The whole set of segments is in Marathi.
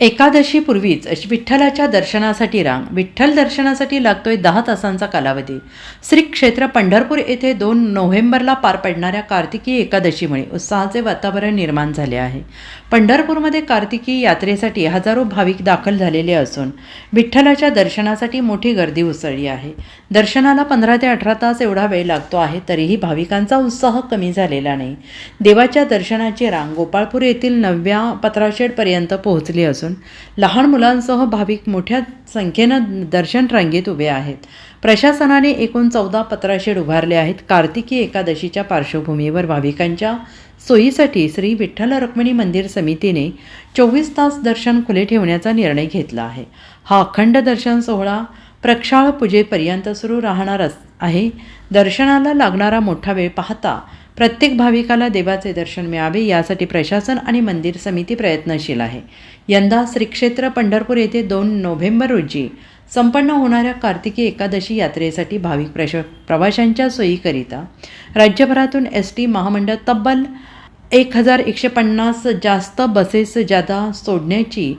एकादशीपूर्वीच विठ्ठलाच्या दर्शनासाठी रांग. विठ्ठल दर्शनासाठी लागतोय दहा तासांचा कालावधी. श्री क्षेत्र पंढरपूर येथे दोन नोव्हेंबरला पार पडणाऱ्या कार्तिकी एकादशीमुळे उत्साहाचे वातावरण निर्माण झाले आहे. पंढरपूरमध्ये कार्तिकी यात्रेसाठी हजारो भाविक दाखल झालेले असून विठ्ठलाच्या दर्शनासाठी मोठी गर्दी उसळली आहे. दर्शनाला पंधरा ते अठरा तास एवढा वेळ लागतो आहे तरीही भाविकांचा उत्साह कमी झालेला नाही. देवाच्या दर्शनाची रांग गोपाळपूर येथील नवव्या पत्राशेडपर्यंत पोहोचली असून लहान मुलांसह भाविक मोठ्या संख्येनं दर्शन रांगेत उभे आहेत. प्रशासनाने एकूण चौदा पत्राशेड उभारले आहेत. कार्तिकी एकादशीच्या पार्श्वभूमीवर भाविकांच्या सोयीसाठी श्री विठ्ठल रुक्मिणी मंदिर समितीने चोवीस तास दर्शन खुले ठेवण्याचा निर्णय घेतला आहे. हा अखंड दर्शन सोहळा प्रक्षाळ पूजेपर्यंत सुरू राहणार अस- आहे. दर्शनाला लागणारा मोठा वेळ पाहता प्रत्येक भाविकाला देवाचे दर्शन मिळावे यासाठी प्रशासन आणि मंदिर समिती प्रयत्नशील आहे. यंदा श्री क्षेत्र पंढरपूर येथे दोन नोव्हेंबर रोजी संपन्न होणाऱ्या कार्तिकी एकादशी यात्रेसाठी भाविक प्रश प्रवाशांच्या सोयीकरिता राज्यभरातून एस टी महामंडळ तब्बल एक हजार एकशे पन्नास जास्त बसेस जादा सोडण्याची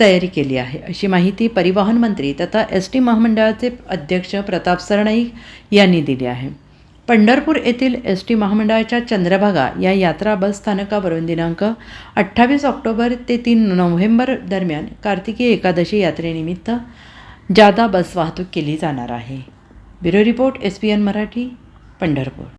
तयारी केली आहे. अशी माहिती परिवहन मंत्री तथा एस टी महामंडळाचे अध्यक्ष प्रताप सरणाईक यांनी दिली आहे. पंढरपूर येथील एस टी महामंडळाच्या चंद्रभागा या यात्रा बस स्थानकावरून दिनांक अठ्ठावीस ऑक्टोबर ते तीन नोव्हेंबर दरम्यान कार्तिकी एकादशी यात्रेनिमित्त जादा बस वाहतूक केली जाणार आहे. Bureau report S P N Marathi Pandharpur.